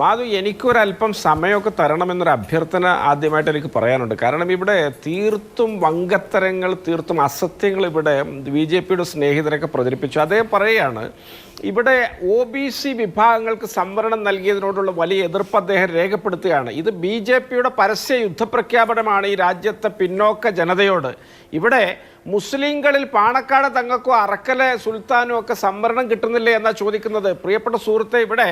മാധു എനിക്കൊരല്പം സമയമൊക്കെ തരണമെന്നൊരു അഭ്യർത്ഥന ആദ്യമായിട്ട് എനിക്ക് പറയാനുണ്ട്. കാരണം ഇവിടെ തീർത്തും വങ്കത്തരങ്ങൾ തീർത്തും അസത്യങ്ങൾ ഇവിടെ ബി ജെ പിയുടെ സ്നേഹിതരൊക്കെ പ്രചരിപ്പിച്ചു. അതേ പറയുകയാണ് ഇവിടെ ഒ ബി സി വിഭാഗങ്ങൾക്ക് സംവരണം നൽകിയതിനോടുള്ള വലിയ എതിർപ്പ് അദ്ദേഹം രേഖപ്പെടുത്തുകയാണ്. ഇത് ബി ജെ പിയുടെ പരസ്യ യുദ്ധപ്രഖ്യാപനമാണ് ഈ രാജ്യത്തെ പിന്നോക്ക ജനതയോട്. ഇവിടെ മുസ്ലിങ്ങളിൽ പാണക്കാട് തങ്ങൾക്കോ അറക്കലെ സുൽത്താനും ഒക്കെ സംവരണം കിട്ടുന്നില്ലേ എന്നാണ് ചോദിക്കുന്നത്? പ്രിയപ്പെട്ട സുഹൃത്തെ ഇവിടെ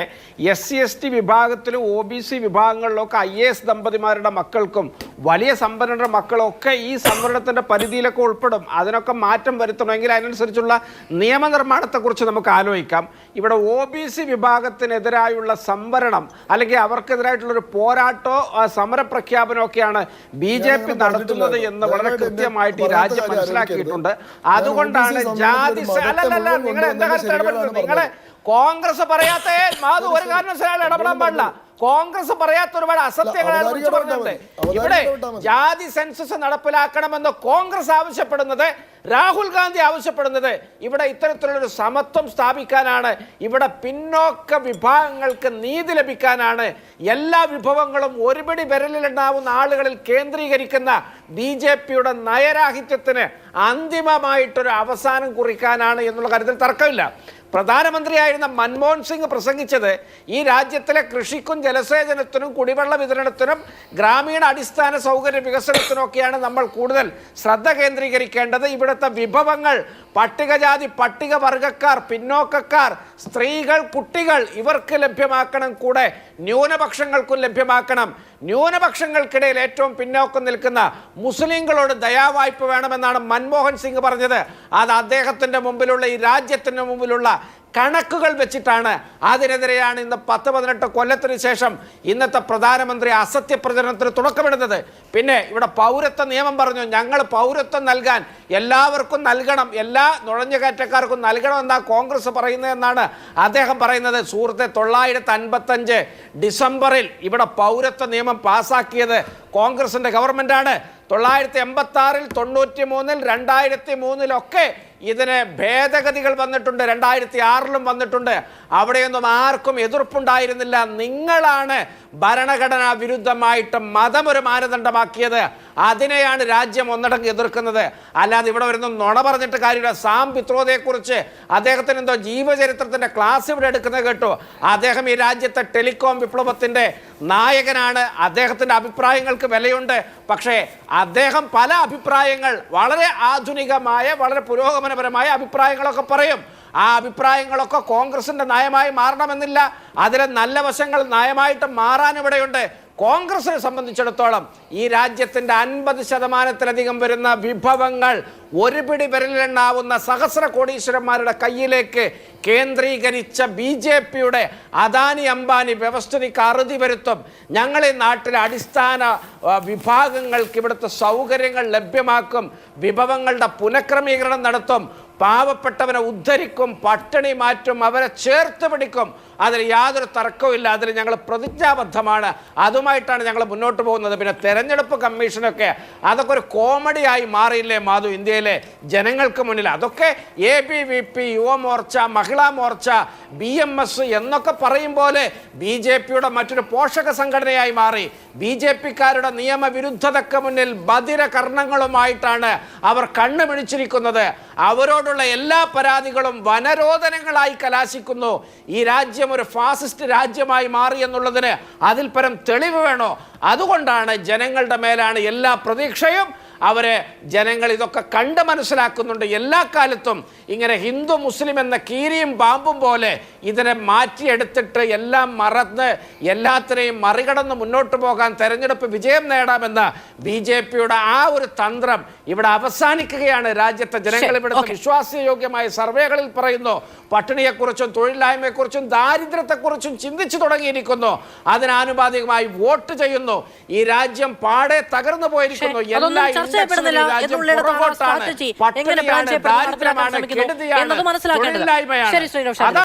എസ് സി എസ് ടി വിഭാഗത്തിലും ഒ ബി സി വിഭാഗങ്ങളിലൊക്കെ ഐ എ എസ് ദമ്പതിമാരുടെ മക്കൾക്കും വലിയ സമ്പന്നരുടെ മക്കളൊക്കെ ഈ സംവരണത്തിന്റെ പരിധിയിലൊക്കെ ഉൾപ്പെടും. അതിനൊക്കെ മാറ്റം വരുത്തണമെങ്കിൽ അതിനനുസരിച്ചുള്ള നിയമനിർമ്മാണത്തെക്കുറിച്ച് നമുക്ക് ആലോചിക്കാം. ഇവിടെ ഒ ബി സി വിഭാഗത്തിനെതിരായുള്ള സംവരണം അല്ലെങ്കിൽ അവർക്കെതിരായിട്ടുള്ളൊരു പോരാട്ടോ ആ, സമരപ്രഖ്യാപനമോ ഒക്കെയാണ് ബി ജെ പി നടത്തുന്നത് എന്ന് വളരെ കൃത്യമായിട്ട് ഈ രാജ്യം മനസ്സിലാക്കിയിട്ടുണ്ട്. അതുകൊണ്ടാണ് ജാതി അല്ലല്ല നിങ്ങൾ എന്താ കാര്യത്തിൽ നിങ്ങളെ കോൺഗ്രസ് പറയാത്ത മാധു ഒരു കാരണവശാലും ഇടപെടാൻ പാടില്ല. കോൺഗ്രസ് പറയാത്ത ഒരുപാട് അസത്യങ്ങൾ അയാൾ വിളിച്ചു പറഞ്ഞിട്ടുണ്ട്. ഇവിടെ ജാതി സെൻസസ് നടപ്പിലാക്കണമെന്ന് കോൺഗ്രസ് ആവശ്യപ്പെടുന്നത് രാഹുൽ ഗാന്ധി ആവശ്യപ്പെടുന്നത് ഇവിടെ ഇത്തരത്തിലുള്ളൊരു സമത്വം സ്ഥാപിക്കാനാണ്. ഇവിടെ പിന്നോക്ക വിഭാഗങ്ങൾക്ക് നീതി ലഭിക്കാനാണ്. എല്ലാ വിഭവങ്ങളും ഒരുപിടി വിരലിലുണ്ടാവുന്ന ആളുകളിൽ കേന്ദ്രീകരിക്കുന്ന ബി ജെ പിയുടെ നയരാഹിത്യത്തിന് അന്തിമമായിട്ടൊരു അവസാനം കുറിക്കാനാണ് എന്നുള്ള കാര്യത്തിൽ തർക്കമില്ല. പ്രധാനമന്ത്രിയായിരുന്ന മൻമോഹൻ സിംഗ് പ്രസംഗിച്ചത് ഈ രാജ്യത്തിലെ കൃഷിക്കും ജലസേചനത്തിനും കുടിവെള്ള വിതരണത്തിനും ഗ്രാമീണ അടിസ്ഥാന സൗകര്യ വികസനത്തിനൊക്കെയാണ് നമ്മൾ കൂടുതൽ ശ്രദ്ധ കേന്ദ്രീകരിക്കേണ്ടത്. ഇവിടുത്തെ വിഭവങ്ങൾ പട്ടികജാതി പട്ടികവർഗക്കാർ പിന്നോക്കക്കാർ സ്ത്രീകൾ കുട്ടികൾ ഇവർക്ക് ലഭ്യമാക്കണം കൂടെ ന്യൂനപക്ഷങ്ങൾക്കും ലഭ്യമാക്കണം. ന്യൂനപക്ഷങ്ങൾക്കിടയിൽ ഏറ്റവും പിന്നോക്കം നിൽക്കുന്ന മുസ്ലിങ്ങളോട് ദയാവായ്പ വേണമെന്നാണ് മൻമോഹൻ സിംഗ് പറഞ്ഞത്. അത് അദ്ദേഹത്തിന്റെ മുമ്പിലുള്ള ഈ രാജ്യത്തിന്റെ മുമ്പിലുള്ള കണക്കുകൾ വെച്ചിട്ടാണ് അതിനെതിരെയാണ് ഇന്ന് പത്ത് പതിനെട്ട് കൊല്ലത്തിന് ശേഷം ഇന്നത്തെ പ്രധാനമന്ത്രി അസത്യ പ്രചരണത്തിന് തുടക്കമിടുന്നത്. പിന്നെ ഇവിടെ പൗരത്വ നിയമം പറഞ്ഞു ഞങ്ങൾ പൗരത്വം നൽകാൻ എല്ലാവർക്കും നൽകണം എല്ലാ നുഴഞ്ഞുകയറ്റക്കാർക്കും നൽകണം എന്നാണ് കോൺഗ്രസ് പറയുന്നതെന്നാണ് അദ്ദേഹം പറയുന്നത്. സുഹൃത്തെ തൊള്ളായിരത്തി അൻപത്തഞ്ച് ഡിസംബറിൽ ഇവിടെ പൗരത്വ നിയമം പാസാക്കിയത് കോൺഗ്രസിന്റെ ഗവൺമെന്റാണ്. തൊള്ളായിരത്തി എൺപത്തി ആറിൽ തൊണ്ണൂറ്റി മൂന്നിൽ രണ്ടായിരത്തി മൂന്നിലൊക്കെ ഇതിന് ഭേദഗതികൾ വന്നിട്ടുണ്ട്. രണ്ടായിരത്തി ആറിലും വന്നിട്ടുണ്ട് അവിടെയൊന്നും ആർക്കും എതിർപ്പുണ്ടായിരുന്നില്ല. നിങ്ങളാണ് ഭരണഘടനാ വിരുദ്ധമായിട്ട് മതം ഒരു മാനദണ്ഡമാക്കിയത് അതിനെയാണ് രാജ്യം ഒന്നടങ്ക് എതിർക്കുന്നത്. അല്ലാതെ ഇവിടെ വരുന്ന നുണ പറഞ്ഞിട്ട് കാര്യമില്ല. സാം പിത്രോദയെക്കുറിച്ച് അദ്ദേഹത്തിന് എന്തോ ജീവചരിത്രത്തിന്റെ ക്ലാസ് ഇവിടെ എടുക്കുന്നത് കേട്ടു. അദ്ദേഹം ഈ രാജ്യത്തെ ടെലികോം വിപ്ലവത്തിന്റെ നായകനാണ്. അദ്ദേഹത്തിന്റെ അഭിപ്രായങ്ങൾക്ക് വിലയുണ്ട്. പക്ഷേ അദ്ദേഹം പല അഭിപ്രായങ്ങൾ വളരെ ആധുനികമായ വളരെ പുരോഗമനപരമായ അഭിപ്രായങ്ങളൊക്കെ പറയും. ആ അഭിപ്രായങ്ങളൊക്കെ കോൺഗ്രസിന്റെ നയമായി മാറണമെന്നില്ല. അതിലെ നല്ല വശങ്ങൾ നയമായിട്ട് മാറാൻ ഇവിടെയുണ്ട്. കോൺഗ്രസിനെ സംബന്ധിച്ചിടത്തോളം ഈ രാജ്യത്തിന്റെ അൻപത് ശതമാനത്തിലധികം വരുന്ന വിഭവങ്ങൾ ഒരു പിടി വിരലിലെണ്ണാവുന്ന സഹസ്ര കോടീശ്വരന്മാരുടെ കയ്യിലേക്ക് കേന്ദ്രീകരിച്ച ബി ജെ പിയുടെ അദാനി അംബാനി വ്യവസ്ഥിതിക്ക് അറുതി വരുത്തും. ഞങ്ങളെ നാട്ടിലെ അടിസ്ഥാന വിഭാഗങ്ങൾക്ക് ഇവിടുത്തെ സൗകര്യങ്ങൾ ലഭ്യമാക്കും. വിഭവങ്ങളുടെ പുനഃക്രമീകരണം നടത്തും. പാവപ്പെട്ടവനെ ഉദ്ധരിക്കും പട്ടിണി മാറ്റും അവരെ ചേർത്ത് പിടിക്കും. അതിൽ യാതൊരു തർക്കവുമില്ല. അതിൽ ഞങ്ങൾ പ്രതിജ്ഞാബദ്ധമാണ്. അതുമായിട്ടാണ് ഞങ്ങൾ മുന്നോട്ട് പോകുന്നത്. പിന്നെ തെരഞ്ഞെടുപ്പ് കമ്മീഷനൊക്കെ അതൊക്കെ ഒരു കോമഡിയായി മാറിയില്ലേ മാധു? ഇന്ത്യയിലെ ജനങ്ങൾക്ക് മുന്നിൽ അതൊക്കെ A B V P Yuva Morcha Mahila Morcha B M S എന്നൊക്കെ പറയും പോലെ ബി ജെ പിയുടെ മറ്റൊരു പോഷക സംഘടനയായി മാറി. ബി ജെ പിക്കാരുടെ നിയമവിരുദ്ധതയ്ക്ക് മുന്നിൽ ബധിര കർണങ്ങളുമായിട്ടാണ് അവർ കണ്ണു പിടിച്ചിരിക്കുന്നത് അവരോടുള്ള എല്ലാ പരാതികളും വനരോധനങ്ങളായി കലാശിക്കുന്നു. ഈ രാജ്യം ഒരു ഫാസിസ്റ്റ് രാജ്യമായി മാറി എന്നുള്ളതിന് അതിൽ പരം തെളിവ് വേണോ? അതുകൊണ്ടാണ് ജനങ്ങളുടെ മേലാണ് എല്ലാ പ്രതീക്ഷയും അവരെ ജനങ്ങൾ ഇതൊക്കെ കണ്ട് മനസ്സിലാക്കുന്നുണ്ട്. എല്ലാ കാലത്തും ഇങ്ങനെ ഹിന്ദു മുസ്ലിം എന്ന കീരിയും പാമ്പും പോലെ ഇതിനെ മാറ്റിയെടുത്തിട്ട് എല്ലാം മറന്ന് എല്ലാത്തിനെയും മറികടന്ന് മുന്നോട്ട് പോകാൻ തെരഞ്ഞെടുപ്പ് വിജയം നേടാമെന്ന ബി ജെ പിയുടെ ആ ഒരു തന്ത്രം ഇവിടെ അവസാനിക്കുകയാണ്. രാജ്യത്തെ ജനങ്ങൾ ഇവിടെ ഇവിടുത്തെ യോഗ്യമായ വിശ്വാസയോഗ്യമായ സർവേകളിൽ പറയുന്നു. പട്ടിണിയെക്കുറിച്ചും തൊഴിലില്ലായ്മയെക്കുറിച്ചും ദാരിദ്ര്യത്തെക്കുറിച്ചും ചിന്തിച്ചു തുടങ്ങിയിരിക്കുന്നു. അതിനാനുപാതികമായി വോട്ട് ചെയ്യുന്നു. ഈ രാജ്യം പാടെ തകർന്നു പോയിരിക്കുന്നു. അതൊന്നും ചർച്ച ചെയ്യപ്പെടുന്നില്ല എന്നുള്ളിടത്താണ് പുറകോട്ടാണ് എങ്ങനെ പ്ലാൻ ചെയ്യപ്പെടുന്നു, എന്നത് മനസ്സിലാക്കേണ്ടത്. ശരി, ശ്രീ റോഷാൻ. അതാണ്